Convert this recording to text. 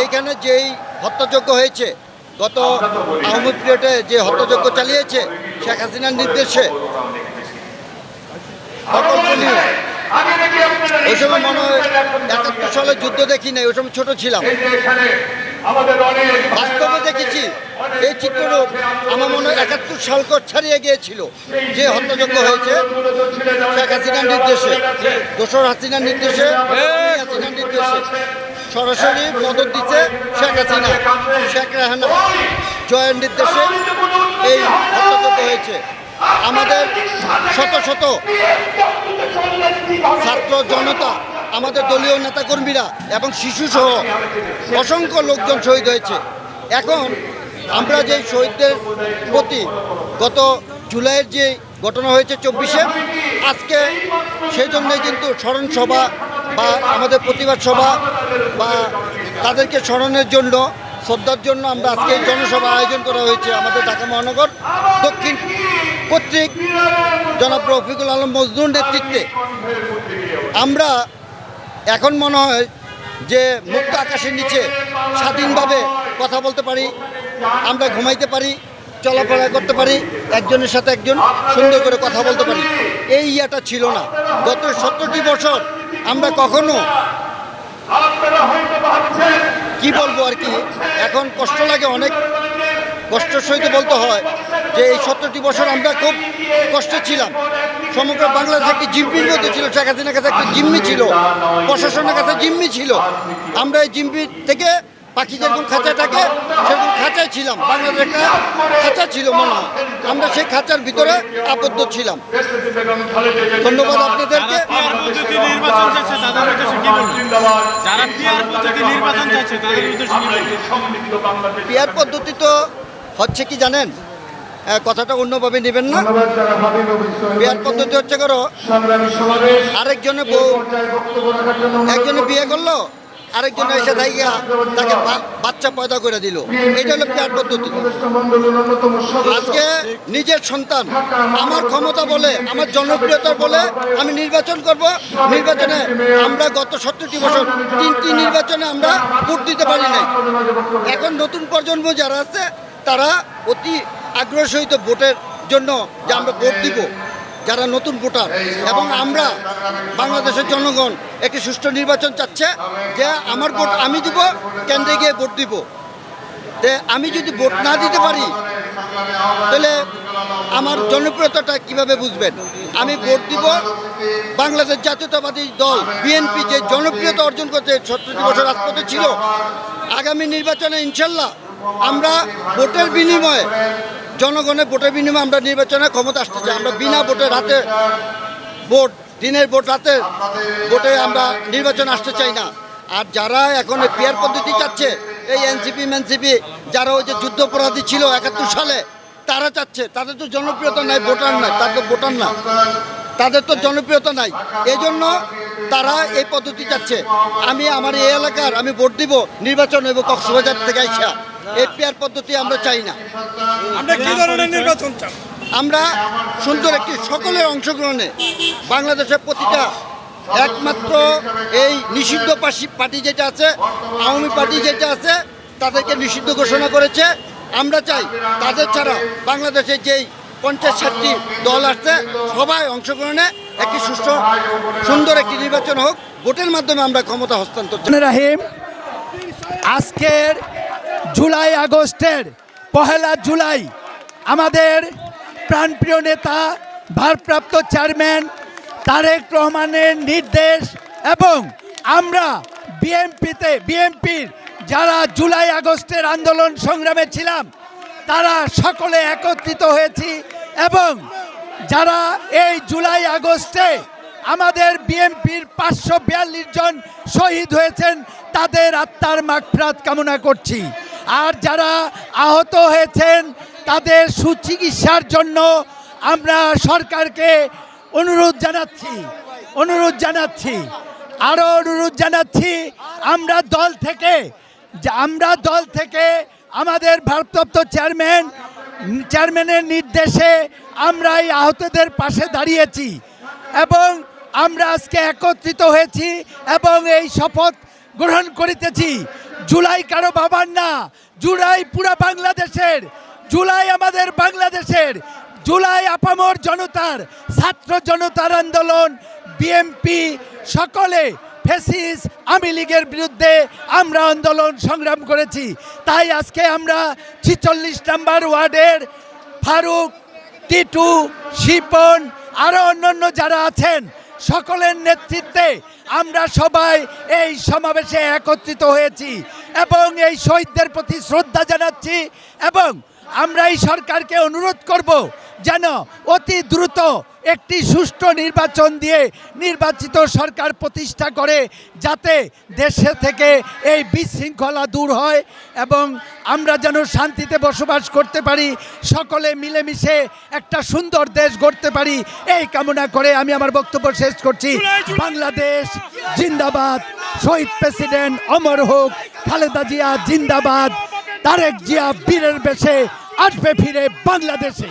এইখানে যেই হত্যাযজ্ঞ হয়েছে গত আওয়ামী পিরিয়ডে যে হত্যাযজ্ঞ চালিয়েছে শেখ হাসিনার নির্দেশে ওই সময় মনে হয় একাত্তর সালে যুদ্ধ দেখি নাই, ওই সময় ছোট ছিলাম। বাস্তবে দেখেছি, এই চিত্ররূপ আমার মনে হয় একাত্তর সাল কর ছাড়িয়ে গিয়েছিল যে হত্যাযজ্ঞ হয়েছে শেখ হাসিনার নির্দেশে, দোসর হাসিনার নির্দেশে হাসিনার নির্দেশে। সরাসরি মদত দিচ্ছে শেখ হাসিনা, শেখ রেহানা। জয়ের নির্দেশে এই হত্যাযজ্ঞ হয়েছে। আমাদের শত শত ছাত্র জনতা, আমাদের দলীয় নেতাকর্মীরা এবং শিশুসহ অসংখ্য লোকজন শহীদ হয়েছে। এখন আমরা যে শহীদদের প্রতি গত জুলাইয়ের যে ঘটনা হয়েছে চব্বিশে, আজকে সেই জন্যই কিন্তু স্মরণ সভা বা আমাদের প্রতিবাদ সভা বা তাদেরকে স্মরণের জন্য শ্রদ্ধার জন্য আমরা আজকে জনসভা আয়োজন করা হয়েছে আমাদের ঢাকা মহানগর, দক্ষিণ কর্তৃক জনাব রফিকুল আলম মজদুর নেতৃত্বে। আমরা এখন মনে হয় যে মুক্ত আকাশের নিচে স্বাধীনভাবে কথা বলতে পারি, আমরা ঘুমাইতে পারি, চলাফেরা করতে পারি, একজনের সাথে একজন সুন্দর করে কথা বলতে পারি। এই ইয়াটা ছিল না। গত সত্তরটি বছর আমরা কখনো কি বলব আর কি? এখন কষ্ট লাগে অনেক। কষ্টের সহিত বলতে হয় যে এই সত্তরটি বছর আমরা খুব কষ্টে ছিলাম। সমগ্র বাংলাদেশ একটি জিম্পির মধ্যে ছিল শেখ হাসিনার কাছে একটা জিম্মি ছিল, প্রশাসনের কাছে জিম্মি ছিল। আমরা এই জিম্মি থেকে পাখি যেরকম খাঁচা থাকে সেরকম খাঁচায় ছিলাম। বাংলাদেশ একটা খাঁচা ছিল মনে হয়। আমরা সেই খাঁচার ভিতরে আবদ্ধ ছিলাম। ধন্যবাদ আপনাদেরকে। পিয়ার পদ্ধতি তো হচ্ছে কি জানেন? কথাটা অন্যভাবে নেবেন না। বিয়ার পদ্ধতি হচ্ছে করো আরেকজনে বউ একজনে বিয়ে করল? আরেকজনে এসে থাইয়া তাকে বাচ্চা পয়দা করে দিল। এটা হলো পেয়ার পদ্ধতি। আজকে নিজের সন্তান, আমার ক্ষমতা বলে, আমার জনপ্রিয়তা বলে আমি নির্বাচন করব। নির্বাচনে আমরা গত সত্তরটি বছর তিনটি নির্বাচনে আমরা ভোট দিতে পারি নাই। এখন নতুন প্রজন্ম যারা আছে, তারা অতি আগ্রহ সহিত ভোটের জন্য যে আমরা ভোট দিব, যারা নতুন ভোটার। এবং আমরা, বাংলাদেশের জনগণ, একটি সুষ্ঠু নির্বাচন চাচ্ছে যে আমার ভোট আমি দিব, কেন্দ্রে গিয়ে ভোট দিব। তে আমি যদি ভোট না দিতে পারি, তাহলে আমার জনপ্রিয়তাটা কীভাবে বুঝবেন? আমি ভোট দিব বাংলাদেশ জাতীয়তাবাদী দল, বিএনপি যে জনপ্রিয়তা অর্জন করতে সত্তরটি বছর রাজপথে ছিল, আগামী নির্বাচনে ইনশাল্লাহ আমরা ভোটের বিনিময়ে জনগণের ভোটের বিনিময়ে আমরা নির্বাচনে ক্ষমতা আসতে চাই আমরা বিনা ভোটে রাতে ভোট, দিনের ভোট, রাতে ভোটে আমরা নির্বাচন আসতে চাই না। আর যারা এখন পেয়ার পদ্ধতি চাচ্ছে, এই এনসিপি মেনসিপি যারা ওই যে যুদ্ধপরাধী ছিল একাত্তর সালে, তারা চাচ্ছে। তাদের তো জনপ্রিয়তা নাই, ভোটার নাই, তাদের ভোটার না তাদের তো জনপ্রিয়তা নাই। এই জন্য তারা এই পদ্ধতি চাচ্ছে। আমি, আমার এই এলাকার, আমি ভোট দিব, নির্বাচন হইব কক্সবাজার থেকে আইসা। এই পেয়ার পদ্ধতি আমরা চাই না। আমরা কি ধরনের নির্বাচন চান আমরা সুন্দর একটি সকলের অংশগ্রহণে বাংলাদেশের প্রতিটা একমাত্র এই নিষিদ্ধ পার্টি যেটা আছে আওয়ামী পার্টি যেটা আছে তাদেরকে নিষিদ্ধ ঘোষণা করেছে। আমরা চাই তাদের ছাড়া বাংলাদেশে যেই পঞ্চাশ ষাটটি দল আসছে সবাই অংশগ্রহণে একটি সুষ্ঠু সুন্দর একটি নির্বাচন হোক। ভোটের মাধ্যমে আমরা ক্ষমতা হস্তান্তর চাই। রাহিম আজকের জুলাই আগস্টের পহেলা জুলাই আমাদের প্রাণপ্রিয় নেতা, ভারপ্রাপ্ত চেয়ারম্যান তারেক রহমানের নির্দেশ এবং আমরা বিএমপিতে বিএমপির যারা জুলাই আগস্টের আন্দোলন সংগ্রামে ছিলাম, তারা সকলে একত্রিত হয়েছি এবং যারা এই জুলাই আগস্টে আমাদের বিএনপির পাঁচশো জন শহীদ হয়েছেন, তাদের আত্মার মাগফিরাত কামনা করছি। আর যারা আহত হয়েছেন, তাদের সুচিকিৎসার জন্য আমরা সরকারকে অনুরোধ জানাচ্ছি অনুরোধ জানাচ্ছি আরও অনুরোধ জানাচ্ছি, আমরা দল থেকে আমরা দল থেকে আমাদের ভারপ্রাপ্ত চেয়ারম্যান, চেয়ারম্যানের নির্দেশে আমরা এই আহতদের পাশে দাঁড়িয়েছি এবং আমরা আজকে একত্রিত হয়েছি এবং এই শপথ গ্রহণ করিতেছি। জুলাই কারও বাবার না। জুলাই পুরা বাংলাদেশের। জুলাই আমাদের বাংলাদেশের। জুলাই আপামর জনতার, ছাত্র জনতার আন্দোলন বিএমপি সকলে ফেসিস, আওয়ামী লীগের বিরুদ্ধে আমরা আন্দোলন সংগ্রাম করেছি। তাই আজকে আমরা ছিচল্লিশ নাম্বার ওয়ার্ডের ফারুক, টিটু, শিপন আরও অন্যান্য যারা আছেন, সকলের নেতৃত্বে আমরা সবাই এই সমাবেশে একত্রিত হয়েছি এবং এই শহীদদের প্রতি শ্রদ্ধা জানাচ্ছি এবং আমরা এই সরকারকে অনুরোধ করব যেন অতি দ্রুত একটি সুষ্ঠু নির্বাচন দিয়ে নির্বাচিত সরকার প্রতিষ্ঠা করে যাতে দেশে থেকে এই বিশৃঙ্খলা দূর হয় এবং আমরা যেন শান্তিতে বসবাস করতে পারি সকলে মিলেমিশে একটা সুন্দর দেশ গড়তে পারি এই কামনা করে আমি আমার বক্তব্য শেষ করছি। বাংলাদেশ জিন্দাবাদ। শহীদ প্রেসিডেন্ট অমর হোক খালেদা জিয়া জিন্দাবাদ। তারেক জিয়া বীরের বেশে আসবে ফিরে বাংলাদেশে।